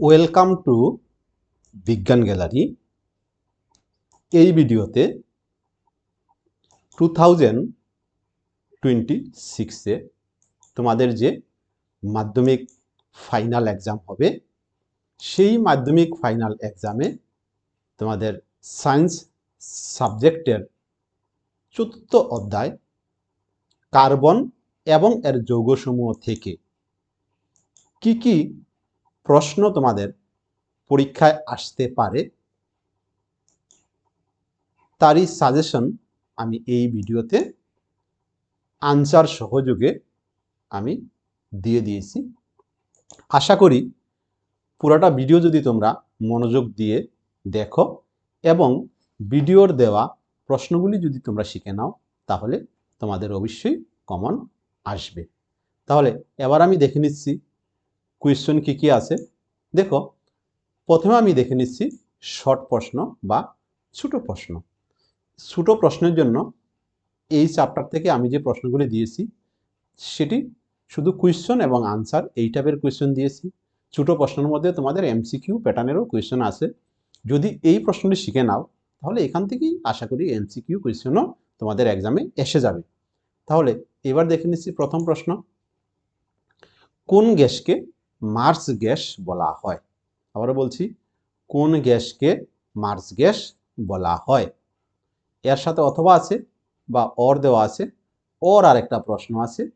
Welcome to বিজ্ঞান gallery এই ভিডিওতে টু থাউজেন্ড টোয়েন্টি সিক্সে তোমাদের যে মাধ্যমিক ফাইনাল এক্সাম হবে, সেই মাধ্যমিক ফাইনাল এক্সামে তোমাদের সায়েন্স সাবজেক্টের চতুর্থ অধ্যায় কার্বন এবং এর যৌগসমূহ থেকে কি কি প্রশ্ন তোমাদের পরীক্ষায় আসতে পারে। তারই সাজেশন আমি এই ভিডিওতে আনসার সহযোগে আমি দিয়ে দিয়েছি। আশা করি পুরোটা ভিডিও যদি তোমরা মনোযোগ দিয়ে দেখো এবং ভিডিওর দেওয়া প্রশ্নগুলি যদি তোমরা শিখে নাও, তাহলে তোমাদের অবশ্যই কমন আসবে। তাহলে এবার আমি দেখে নিচ্ছি কোয়েশ্চন কী কী আছে? দেখো, প্রথমে আমি দেখে নিচ্ছি শর্ট প্রশ্ন বা ছোট প্রশ্ন। ছোট প্রশ্নের জন্য এই চ্যাপ্টার থেকে আমি যে প্রশ্নগুলি দিয়েছি, সেটি শুধু কোয়েশ্চন এবং আনসার এই টাইপের কোয়েশ্চন দিয়েছি। ছোট প্রশ্নের মধ্যে তোমাদের এমসিকিউ প্যাটার্নেরও কোয়েশ্চন আছে। যদি এই প্রশ্নটি শিখে নাও, তাহলে এখান থেকেই আশা করি এমসিকিউ কোয়েশ্চনও তোমাদের এক্সামে এসে যাবে। তাহলে এবার দেখে নিচ্ছি প্রথম প্রশ্ন। কোন গ্যাসকে মার্স গ্যাস বলা হয়। আবারও বলছি, কোন গ্যাসকে মার্স গ্যাস বলা হয়? এর সাথে অথবা আছে বা অর দেওয়া আছে। ওর আরেকটা প্রশ্ন আছে,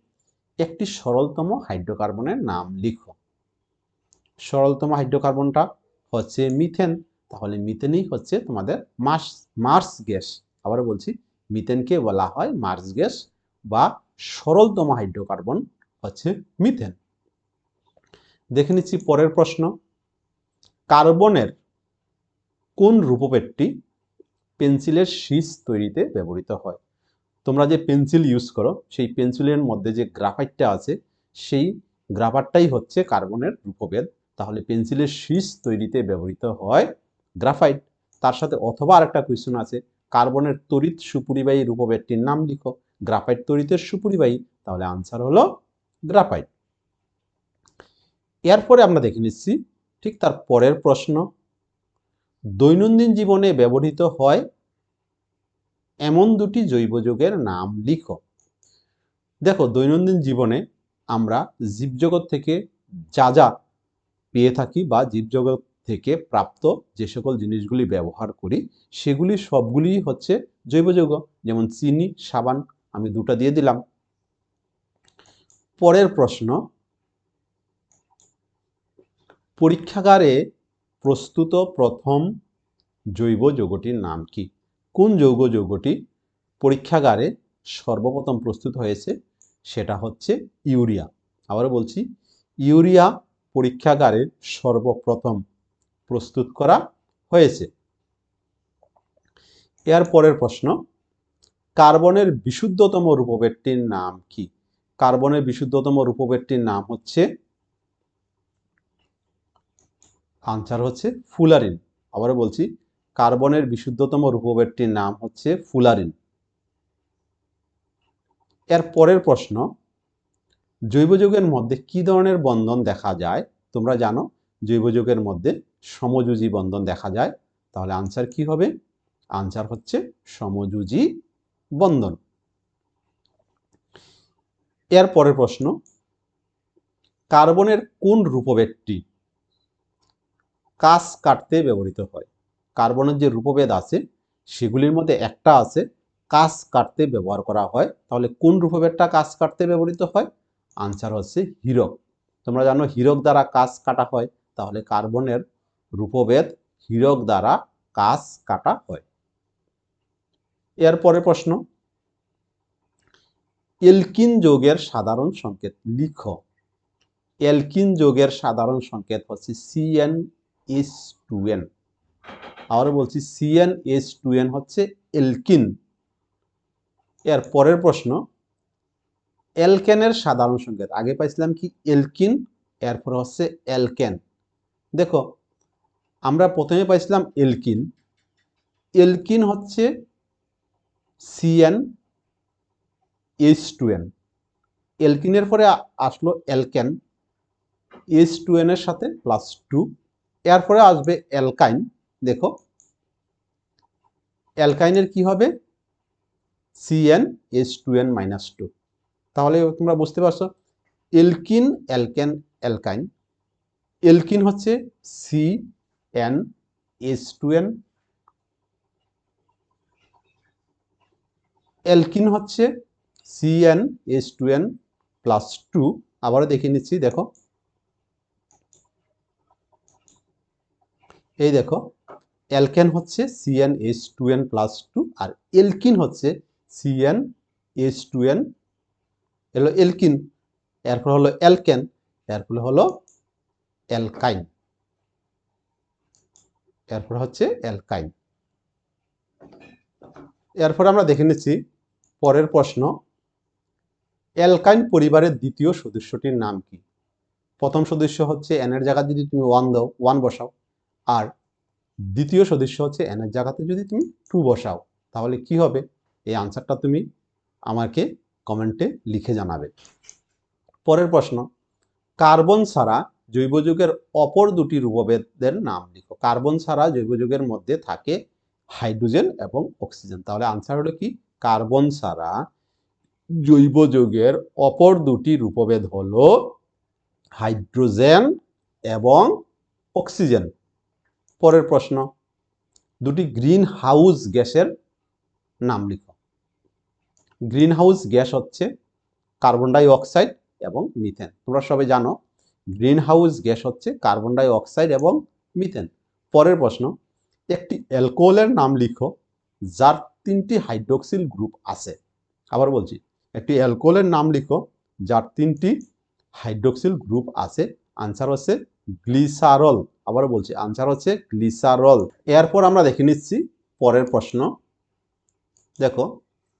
একটি সরলতম হাইড্রোকার্বনের নাম লিখো। সরলতম হাইড্রোকার্বনটা হচ্ছে মিথেন, তাহলে মিথেনই হচ্ছে তোমাদের মার্স মার্স গ্যাস। আবার বলছি, মিথেনকে বলা হয় মার্স গ্যাস বা সরলতম হাইড্রোকার্বন হচ্ছে মিথেন। দেখে নিচ্ছি পরের প্রশ্ন। কার্বনের কোন রূপভেদটি পেন্সিলের শীষ তৈরিতে ব্যবহৃত হয়? তোমরা যে পেন্সিল ইউজ করো, সেই পেন্সিলের মধ্যে যে গ্রাফাইটটা আছে, সেই গ্রাফারটাই হচ্ছে কার্বনের রূপভেদ। তাহলে পেন্সিলের শীষ তৈরিতে ব্যবহৃত হয় গ্রাফাইট। তার সাথে অথবা আরেকটা কোয়েশ্চন আছে, কার্বনের তড়িৎ সুপরিবাহী রূপভেদটির নাম লিখো। গ্রাফাইট তড়িতের সুপরিবাহী, তাহলে আনসার হলো গ্রাফাইট। এরপরে আমরা দেখে নিচ্ছি ঠিক তার পরের প্রশ্ন। দৈনন্দিন জীবনে ব্যবহৃত হয় এমন দুটি জৈব যৌগের নাম লিখো। দেখো, দৈনন্দিন জীবনে আমরা জীবজগৎ থেকে যা যা পেয়ে থাকি বা জীবজগৎ থেকে প্রাপ্ত যে সকল জিনিসগুলি ব্যবহার করি, সেগুলি সবগুলি হচ্ছে জৈব যৌগ। যেমন চিনি, সাবান, আমি দুটো দিয়ে দিলাম। পরের প্রশ্ন পরীক্ষাগারে প্রস্তুত প্রথম জৈব যৌগটির নাম কি? কোন যৌগ যৌগটি পরীক্ষাগারে সর্বপ্রথম প্রস্তুত হয়েছে? সেটা হচ্ছে ইউরিয়া। আবারও বলছি, ইউরিয়া পরীক্ষাগারে সর্বপ্রথম প্রস্তুত করা হয়েছে। এর পরের প্রশ্ন, কার্বনের বিশুদ্ধতম রূপভেদটির নাম কি? কার্বনের বিশুদ্ধতম রূপভেদটির নাম হচ্ছে আনসার হচ্ছে ফুলারিন। আবারও বলছি, কার্বনের বিশুদ্ধতম রূপভেদটির নাম হচ্ছে ফুলারিন। এর পরের প্রশ্ন, জৈব যৌগের মধ্যে কি ধরনের বন্ধন দেখা যায়? তোমরা জানো, জৈব যৌগের মধ্যে সমযোজী বন্ধন দেখা যায়। তাহলে আনসার কি হবে? আনসার হচ্ছে সমযোজী বন্ধন। এর পরের প্রশ্ন, কার্বনের কোন রূপভেদটি কাজ কাটতে ব্যবহৃত হয়। কার্বনের যে রূপভেদ আছে, সেগুলির মধ্যে একটা আছে কাজ কাটতে ব্যবহার করা হয়। তাহলে কোন রূপভেদটা কাজ কাটতে ব্যবহৃত হয়? আনসার হচ্ছে হীরক। তোমরা জানো হীরক দ্বারা কাজ কাটা হয়, তাহলে কার্বনের রূপভেদ হীরক দ্বারা কাজ কাটা হয়। এর পরের প্রশ্ন, এলকিন যোগের সাধারণ সংকেত লিখ। এলকিন যোগের সাধারণ সংকেত হচ্ছে সিএন এস টু এন আবার বলছি C N S two N হচ্ছে এলকিন এর পরের প্রশ্ন এলকেনের সাধারণ সংকেত। আগে পাইছিলাম কি এলকিন এরপর হচ্ছে এলকেন দেখো, আমরা প্রথমে পাইছিলাম এলকিন এলকিন হচ্ছে সিএন এইচ টু এন এলকিনের পরে আসলো এলকেন এইচ টু এনের সাথে প্লাস টু এরপরে আসবে অ্যালকাইন, দেখো। অ্যালকাইনের কি হবে? C N S two N minus two তাহলে তোমরা বুঝতে পারছ, এলকিন, অ্যালকেন, অ্যালকাইন। এলকিন হচ্ছে C N S two N alkene হচ্ছে C N S two N plus two আবারও দেখে নিচ্ছি, দেখো। এই দেখো, অ্যালকেন হচ্ছে C N S two N plus two আর এলকিন হচ্ছে C N S two N এলো এলকিন এরপর হলো অ্যালকেন, এরপরে হলো অ্যালকাইন, এরপর হচ্ছে অ্যালকাইন। এরপর আমরা দেখে নিচ্ছি পরের প্রশ্ন, অ্যালকাইন পরিবারের দ্বিতীয় সদস্যটির নাম কি? প্রথম সদস্য হচ্ছে এনের জায়গায় যদি তুমি ওয়ান দাও ওয়ান বসাও। আর দ্বিতীয় সদস্য হচ্ছে এনের জায়গাতে যদি তুমি টু বসাও, তাহলে কি হবে? এই আনসারটা তুমি আমাকে কমেন্টে লিখে জানাবে। পরের প্রশ্ন, কার্বন ছাড়া জৈব যুগের অপর দুটি রূপভেদের নাম লিখো। কার্বন ছাড়া জৈব যুগের মধ্যে থাকে হাইড্রোজেন এবং অক্সিজেন। তাহলে আনসার হলো কি? কার্বন ছাড়া জৈব যৌগের অপর দুটি রূপভেদ হলো হাইড্রোজেন এবং অক্সিজেন। পরের প্রশ্ন। দুটি গ্রিন হাউস গ্যাসের নাম লিখো। গ্রিন হাউস গ্যাস হচ্ছে কার্বন ডাই অক্সাইড এবং মিথেন। তোমরা সবাই জানো গ্রিন হাউস গ্যাস হচ্ছে কার্বন ডাই অক্সাইড এবং মিথেন। পরের প্রশ্ন, একটি অ্যালকোহলের নাম লিখো, যার তিনটি হাইড্রোক্সিল গ্রুপ আছে। আবার বলছি, একটি অ্যালকোহলের নাম লিখো, যার তিনটি হাইড্রোক্সিল গ্রুপ আছে। আনসার হচ্ছে গ্লিসারল আবার বলছি আনসার হচ্ছে গ্লিসারল। এরপর আমরা দেখে নিচ্ছি পরের প্রশ্ন। দেখো,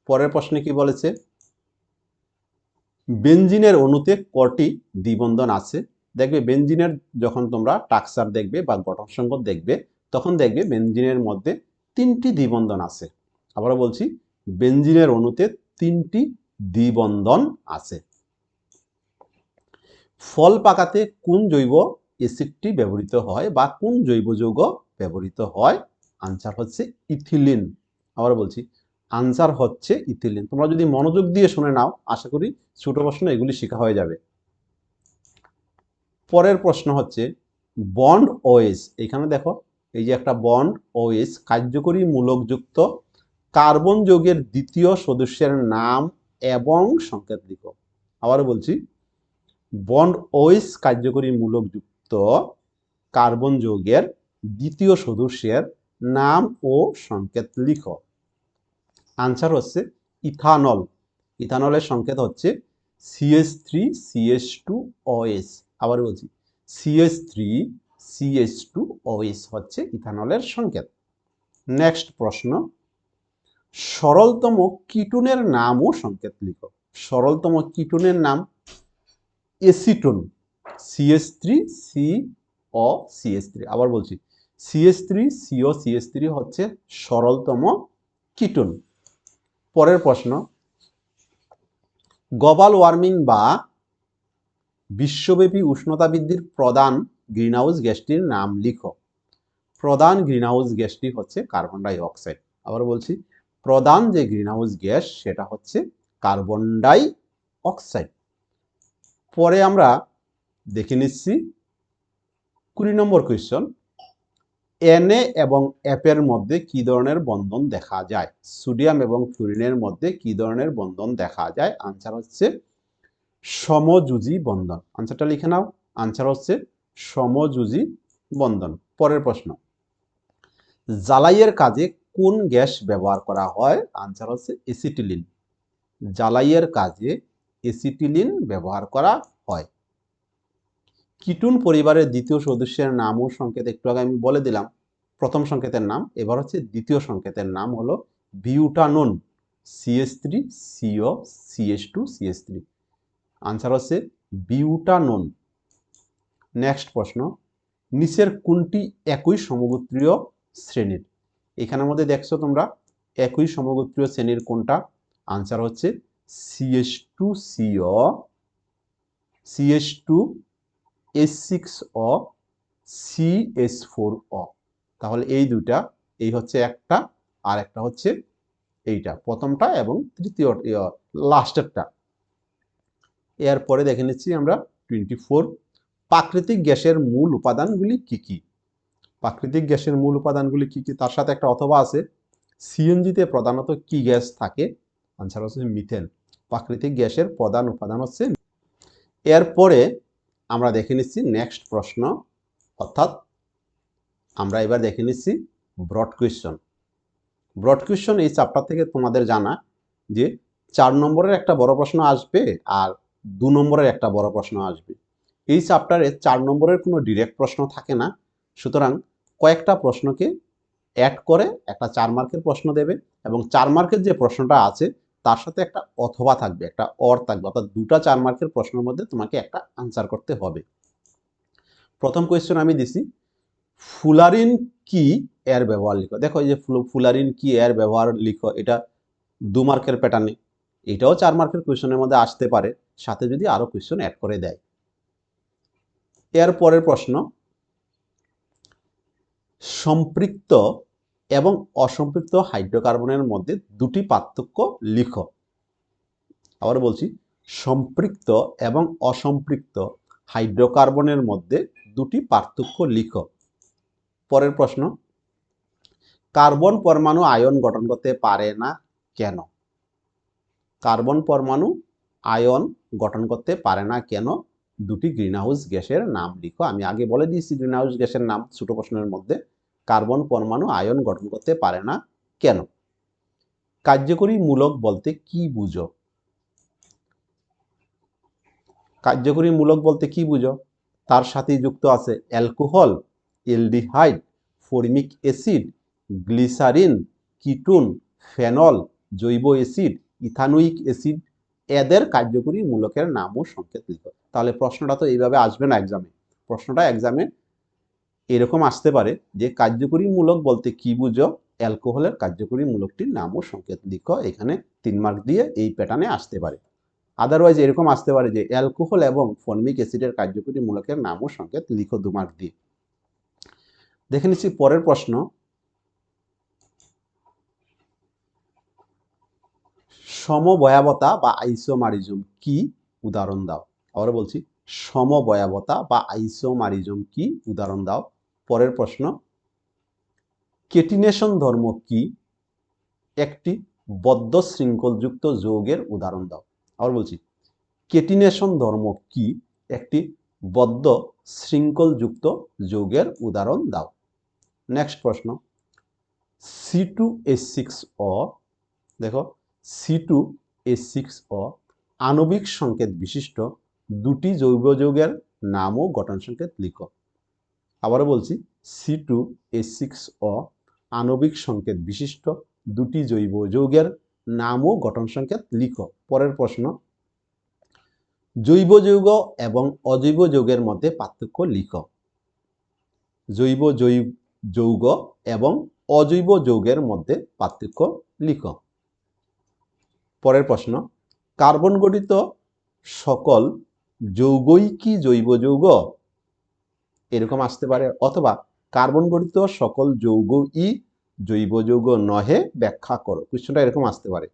পরের প্রশ্নে কি বলেছে? বেঞ্জিনের অণুতে কটি দ্বিবন্ধন আছে? দেখবে বেঞ্জিনের যখন তোমরা টাকসার দেখবে বা গঠন সংকট দেখবে, তখন দেখবে বেঞ্জিনের মধ্যে তিনটি দ্বিবন্ধন আছে। আবারও বলছি বেঞ্জিনের অণুতে তিনটি দ্বিবন্ধন আছে। ফল পাকাতে কোন জৈব অ্যাসিডটি ব্যবহৃত হয় বা কোন জৈব যৌগ ব্যবহৃত হয়? আনসার হচ্ছে ইথিলিন। আবার বলছি আনসার হচ্ছে ইথিলিন। তোমরা যদি মনোযোগ দিয়ে শুনে নাও, আশা করি ছোট প্রশ্ন এগুলি শেখা হয়ে যাবে। পরের প্রশ্ন হচ্ছে, বন্ড ওএস এখানে দেখো, এই যে একটা বন্ড ওএস কার্যকরী মূলকযুক্ত কার্বন যৌগের দ্বিতীয় সদস্যের নাম এবং সংকেত লিখো। আবার বলছি, বন্ড ওএস কার্যকরী মূলকযুক্ত কার্বন যৌগের দ্বিতীয় সদস্যের নাম ও সংকেত লিখো। আনসার হচ্ছে ইথানল ইথানলের সংকেত হচ্ছে CS three CS two OS আবার বলছি CS three CS two OS হচ্ছে ইথানলের সংকেত। নেক্সট প্রশ্ন, সরলতম কিটুনের নাম ও সংকেত লিখো। সরলতম কিটুনের নাম acetone CS three C O CS three আবার বলছি CS three CO CS three হচ্ছে সরলতম কিটুন। পরের প্রশ্ন, গ্লোবাল ওয়ার্মিং বা বিশ্বব্যাপী উষ্ণতা বৃদ্ধির প্রধান গ্রিনহাউস গ্যাসটির নাম লিখো। প্রধান গ্রিনহাউস গ্যাসটি হচ্ছে কার্বন ডাই অক্সাইড আবার বলছি, প্রধান যে গ্রিনহাউস গ্যাস, সেটা হচ্ছে কার্বন ডাই অক্সাইড পরে আমরা দেখে নিচ্ছি। কুড়ি নম্বর কোয়েশ্চন এনএ এবং অ্যাপের মধ্যে কি ধরনের বন্ধন দেখা যায়? সোডিয়াম এবং ফ্লুরিনের মধ্যে কি ধরনের বন্ধন দেখা যায়? আনসার হচ্ছে সমযুজি বন্ধন। আনসারটা লিখে নাও। আনসার হচ্ছে সমযুজি বন্ধন। পরের প্রশ্ন, জ্বালাইয়ের কাজে কোন গ্যাস ব্যবহার করা হয়? আনসার হচ্ছে এসিটিলিন জ্বালাইয়ের কাজে এসিটিলিন ব্যবহার করা হয়। কিটুন পরিবারের দ্বিতীয় সদস্যের নাম ও সংকেত, একটু আগে আমি বলে দিলাম, প্রথম সংকেতের নাম, এবার হচ্ছে দ্বিতীয় সংকেতের নাম হলো butanone CS three CO CS two CS three answer হচ্ছে বিউটানোন। নেক্সট প্রশ্ন, নিচের কোনটি একই সমগোত্রীয় শ্রেণির? এখানের মধ্যে দেখছ তোমরা, একই সমগোত্রীয় শ্রেণির কোনটা? আনসার হচ্ছে CS two CO CS two S six O C S four অ তাহলে এই দুইটা, এই হচ্ছে একটা, আর একটা হচ্ছে এইটা, প্রথমটা এবং তৃতীয় লাস্টেরটা। এরপরে দেখে নিচ্ছি আমরা টোয়েন্টি ফোর প্রাকৃতিক গ্যাসের মূল উপাদানগুলি কি কি? প্রাকৃতিক গ্যাসের মূল উপাদানগুলি কি কি? তার সাথে একটা অথবা আছে। সিএনজিতে প্রধানত কি গ্যাস থাকে? আনসার হচ্ছে মিথেন প্রাকৃতিক গ্যাসের প্রধান উপাদান হচ্ছে এরপরে আমরা দেখে নিচ্ছি নেক্সট প্রশ্ন, অর্থাৎ আমরা এবার দেখে নিচ্ছি ব্রড কোয়েশ্চন ব্রড কোয়েশ্চন এই চ্যাপ্টার থেকে তোমাদের জানা যে চার নম্বরের একটা বড় প্রশ্ন আসবে আর দু নম্বরের একটা বড় প্রশ্ন আসবে। এই চাপ্টারে চার নম্বরের কোনো ডিরেক্ট প্রশ্ন থাকে না। সুতরাং কয়েকটা প্রশ্নকে অ্যাড করে একটা চার মার্কের প্রশ্ন দেবে এবং চার মার্কের যে প্রশ্নটা আছে তার সাথে একটা অথবা থাকবে, একটা অর থাকবে। অর্থাৎ দুটা চার মার্কের প্রশ্নের মধ্যে তোমাকে একটা আনসার করতে হবে। প্রথম কোয়েশ্চেন আমি দিছি, ফুলারিন কি এর ব্যবহার লিখো? দেখো এই যে ফুলারিন কি এর ব্যবহার লিখো? এটা দু মার্কের প্যাটার্নে এটাও চার মার্কের কোয়েশনের মধ্যে আসতে পারে, সাথে যদি আরও কোয়েশন অ্যাড করে দেয়। এর পরের প্রশ্ন, সম্পৃক্ত এবং অসম্পৃক্ত হাইড্রোকার্বনের মধ্যে দুটি পার্থক্য লিখো। আবার বলছি, সম্পৃক্ত এবং অসম্পৃক্ত হাইড্রোকার্বনের মধ্যে দুটি পার্থক্য লিখো। পরের প্রশ্ন, কার্বন পরমাণু আয়ন গঠন করতে পারে না কেন? কার্বন পরমাণু আয়ন গঠন করতে পারে না কেন? দুটি গ্রিনহাউস গ্যাসের নাম লিখো। আমি আগে বলে দিয়েছি গ্রিনহাউস গ্যাসের নাম ছোট প্রশ্নের মধ্যে। কার্বন পরমাণু আয়ন গঠন করতে পারে না কেন? কার্যকরী মূলক বলতে কি বুঝো? কার্যকরী মূলক বলতে কি বুঝো? তার সাথে যুক্ত আছে alcohol, aldehyde, formic acid, glycerine, ketone, phenol, জৈব অ্যাসিড ইথানোয়িক অ্যাসিড এদের কার্যকরী মূলকের নাম ও সংকেত লিখো। তাহলে প্রশ্নটা তো এইভাবে আসবে না এক্সামে প্রশ্নটা এক্সামে এরকম আসতে পারে যে কার্যকরী মূলক বলতে কি বুঝো? অ্যালকোহলের কার্যকরী মূলকটির নাম ও সংকেত লিখো। এখানে তিন মার্ক দিয়ে এই প্যাটার্নে আসতে পারে। আদারওয়াইজ এরকম আসতে পারে যে অ্যালকোহল এবং ফর্মিক অ্যাসিডের কার্যকরী মূলকের নাম ও সংকেত লিখো দু মার্ক দিয়ে। দেখে নিচ্ছি পরের প্রশ্ন। সমবয়াবতা বা আইসোমারিজম কি? উদাহরণ দাও। আবার বলছি, সমবয়াবতা বা আইসোমারিজম কি? উদাহরণ দাও। পরের প্রশ্ন, কেটিনেশন ধর্ম কি? একটি বদ্ধ শৃঙ্খলযুক্ত যৌগের উদাহরণ দাও। আবার বলছি, কেটিনেশন ধর্ম কি? একটি বদ্ধ শৃঙ্খলযুক্ত যৌগের উদাহরণ দাও। নেক্সট প্রশ্ন, সি টু এস সিক্স অ, দেখো, সি টু এস সিক্স অ আণবিক সংকেত বিশিষ্ট দুটি জৈব যৌগের নাম ও গঠন সংকেত লিখো। আবারও বলছি সি টু এস সিক্স অ আণবিক সংকেত বিশিষ্ট দুটি জৈব যৌগের নাম ও গঠন সংকেত লিখো। পরের প্রশ্ন, জৈব যৌগ এবং অজৈব যৌগের মধ্যে পার্থক্য লিখ। জৈব জৈব যৌগ এবং অজৈব যৌগের মধ্যে পার্থক্য লিখ। পরের প্রশ্ন, কার্বন গঠিত সকল যৌগই কি জৈব যৌগ? এরকম আসতে পারে। অথবা কার্বন গঠিত সকল যৌগ ই জৈব যৌগ নহে ব্যাখ্যা করো। কোয়েশ্চনটা এরকম আসতে পারে।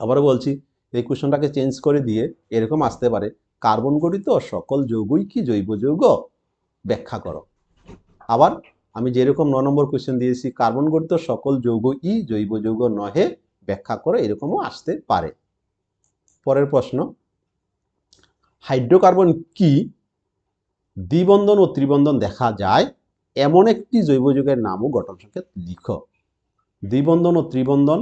আবারও বলছি, এই কোয়েশ্চনটাকে চেঞ্জ করে দিয়ে এরকম আসতে পারে। কার্বন গঠিত সকল যৌগই কি জৈব যৌগ? ব্যাখ্যা করো। আবার আমি যেরকম ন নম্বর কোয়েশ্চেন দিয়েছি, কার্বন গঠিত সকল যৌগ ই জৈব যৌগ নহে ব্যাখ্যা করো, এরকমও আসতে পারে। পরের প্রশ্ন হাইড্রোকার্বন কি দ্বিবন্ধন ও ত্রিবন্ধন দেখা যায়, এমন একটি জৈব যৌগের নামও গঠন সংকেত লিখো। দ্বিবন্ধন ও ত্রিবন্ধন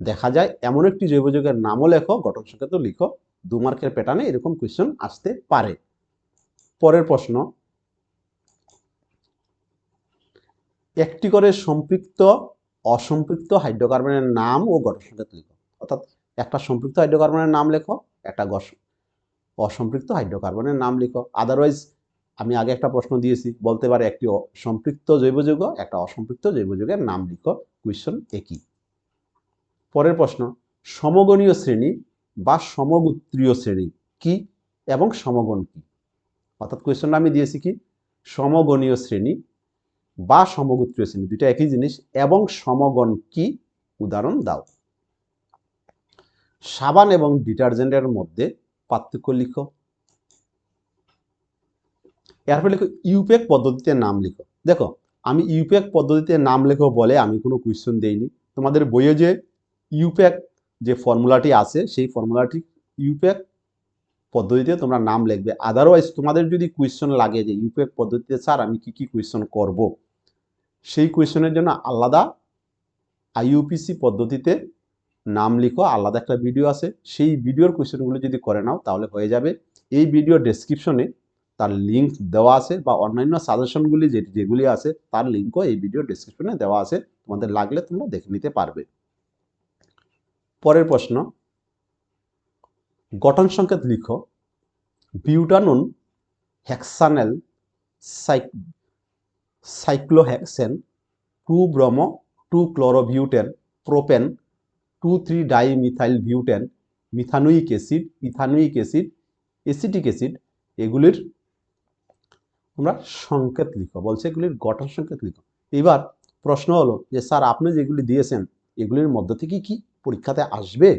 দেখা যায়, এমন একটি জৈব যৌগের নামও লেখো, গঠন সংকেতও লিখো। দু মার্কের প্যাটার্নে এরকম কোয়েশ্চেন আসতে পারে। পরের প্রশ্ন, একটি করে সম্পৃক্ত, অসম্পৃক্ত হাইড্রোকার্বনের নাম ও গঠন সংকেত লিখো। অর্থাৎ একটা সম্পৃক্ত হাইড্রোকার্বনের নাম লেখো, একটা অসম্পৃক্ত হাইড্রোকার্বনের নাম লিখো। আদারওয়াইজ আমি আগে একটা প্রশ্ন দিয়েছি, বলতে পারে একটি সম্পৃক্ত জৈব যৌগ, একটা অসম্পৃক্ত জৈব যৌগের নাম লিখো। কোয়েশ্চন একই পরের প্রশ্ন, সমগণীয় শ্রেণি বা সমগোত্রীয় শ্রেণি কি এবং সমগণ কি? অর্থাৎ কোয়েশ্চনটা আমি দিয়েছি কি? সমগণীয় শ্রেণি বা সমগোত্রীয় শ্রেণি দুটো একই জিনিস, এবং সমগণ কি? উদাহরণ দাও। সাবান এবং ডিটারজেন্টের মধ্যে পার্থক্য লিখো। এরপর লিখো ইউপেক পদ্ধতিতে নাম লিখো। দেখো, আমি ইউপেক পদ্ধতিতে নাম লেখো বলে আমি কোনো কোয়েশ্চন দেইনি। তোমাদের বইয়ে যে ইউপেক যে ফর্মুলাটি আছে, সেই ফর্মুলাটি ইউপেক পদ্ধতিতে তোমরা নাম লিখবে। আদারওয়াইজ তোমাদের যদি কোয়েশ্চন লাগে যে ইউপেক পদ্ধতিতে স্যার আমি কি কি কোয়েশ্চন করব? সেই কোয়েশ্চনের জন্য আলাদা আইইউপিসি পদ্ধতিতে নাম লিখো, আলাদা একটা ভিডিও আছে। সেই ভিডিওর কোয়েশ্চেনগুলো যদি করে নাও, তাহলে হয়ে যাবে এই ভিডিও ডেসক্রিপশনে তার লিঙ্ক দেওয়া আছে বা অন্যান্য সাজেশনগুলি যে, যেগুলি আছে, তার লিঙ্কও এই ভিডিও ডেসক্রিপশনে দেওয়া আছে। তোমাদের লাগলে তোমরা দেখে নিতে পারবে। পরের প্রশ্ন, গঠন সংকেত লিখো। বিউটানুন হেক্সানেল সাইক, cyclohexane, two ব্রম, two chlorobutane, propane two three dimethyl butane methanoic acid ethanoic acid acetic acid এগুলির তোমরা সংকেত লিখো বলছে এগুলির গঠন সংকেত লিখো এবার প্রশ্ন হলো যে, স্যার আপনি যেগুলি দিয়েছেন, এগুলির মধ্য থেকে কি পরীক্ষাতে আসবে?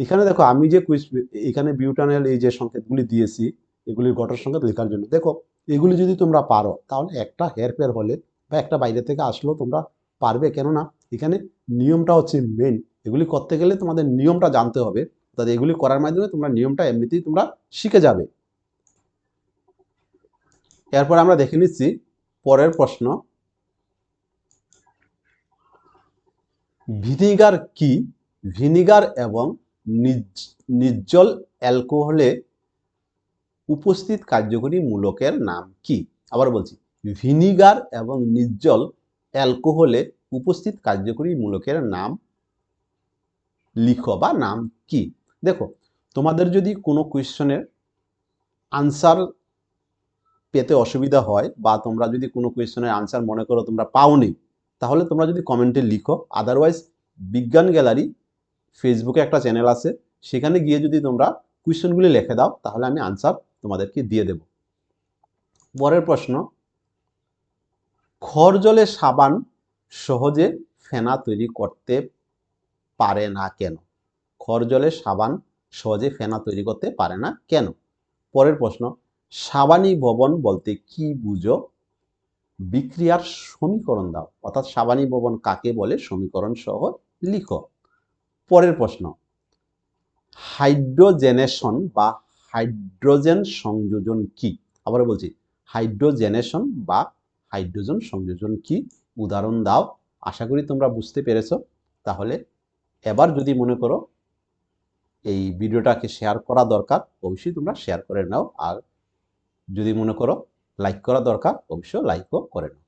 এখানে দেখো, আমি যে কুইজ এখানে বিউটানেল এই যে সংকেতগুলি দিয়েছি, এগুলির গঠন সংকেত লেখার জন্য। দেখো, এগুলি যদি তোমরা পারো, তাহলে একটা হেরফের হলে বা একটা বাইরে থেকে আসলেও তোমরা পারবে। কেননা এখানে নিয়মটা হচ্ছে মেন এগুলি করতে গেলে তোমাদের নিয়মটা জানতে হবে। তাদের এগুলি করার মাধ্যমে তোমরা নিয়মটা এমনিতেই তোমরা শিখে যাবে। এরপর আমরা দেখে নিচ্ছি পরের প্রশ্ন। ভিনিগার কি? ভিনিগার এবং নির্জল অ্যালকোহলে উপস্থিত কার্যকরী মূলকের নাম কি? আবার বলছি, ভিনিগার এবং নির্জল অ্যালকোহলে উপস্থিত কার্যকরী মূলকের নাম লিখো বা নাম কি? দেখো, তোমাদের যদি কোনো কোয়েশ্চনের আনসার পেতে অসুবিধা হয় বা তোমরা যদি কোনো কোয়েশ্চনের আনসার মনে করো তোমরা পাওনি, তাহলে তোমরা যদি কমেন্টে লিখো। আদারওয়াইজ বিজ্ঞান গ্যালারি ফেসবুকে একটা চ্যানেল আছে, সেখানে গিয়ে যদি তোমরা কোয়েশ্চনগুলি লিখে দাও, তাহলে আমি আনসার তোমাদেরকে দিয়ে দেব। পরের প্রশ্ন, খড় জলে সাবান সহজে ফেনা তৈরি করতে পারে না কেন? খড় জলে সাবান সহজে ফেনা তৈরি করতে পারে না কেন? পরের প্রশ্ন, সাবানী ভবন বলতে কি বুঝো? বিক্রিয়ার সমীকরণ দাও। অর্থাৎ সাবানী ভবন কাকে বলে? সমীকরণ সহ লিখো। পরের প্রশ্ন, হাইড্রোজেনেশন বা হাইড্রোজেন সংযোজন কি? আবার বলছি, হাইড্রোজেনেশন বা হাইড্রোজেন সংযোজন কি? উদাহরণ দাও। আশা করি তোমরা বুঝতে পেরেছ। তাহলে এবার যদি মনে করো এই ভিডিওটাকে শেয়ার করা দরকার, অবশ্যই তোমরা শেয়ার করে নাও। আর যদি মনে করো লাইক করা দরকার, অবশ্যই লাইকও করে নাও।